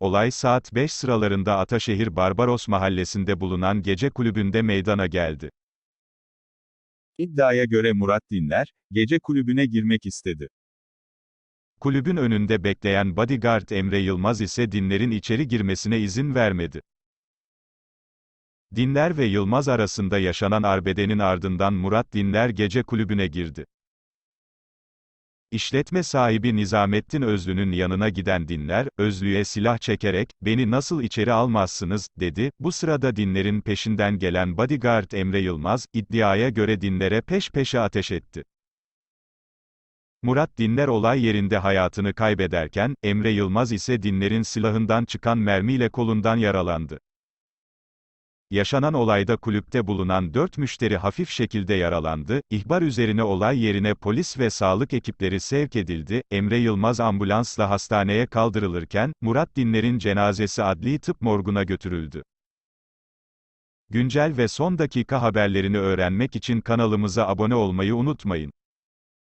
Olay saat 5 sıralarında Ataşehir Barbaros mahallesinde bulunan gece kulübünde meydana geldi. İddiaya göre Murat Dinler, gece kulübüne girmek istedi. Kulübün önünde bekleyen bodyguard Emre Yılmaz ise Dinler'in içeri girmesine izin vermedi. Dinler ve Yılmaz arasında yaşanan arbedenin ardından Murat Dinler gece kulübüne girdi. İşletme sahibi Nizamettin Özlü'nün yanına giden Dinler, Özlü'ye silah çekerek, beni nasıl içeri almazsınız, dedi. Bu sırada Dinler'in peşinden gelen bodyguard Emre Yılmaz, iddiaya göre Dinler'e peş peşe ateş etti. Murat Dinler olay yerinde hayatını kaybederken, Emre Yılmaz ise Dinler'in silahından çıkan mermiyle kolundan yaralandı. Yaşanan olayda kulüpte bulunan 4 müşteri hafif şekilde yaralandı. İhbar üzerine olay yerine polis ve sağlık ekipleri sevk edildi. Emre Yılmaz ambulansla hastaneye kaldırılırken, Murat Dinler'in cenazesi adli tıp morguna götürüldü. Güncel ve son dakika haberlerini öğrenmek için kanalımıza abone olmayı unutmayın.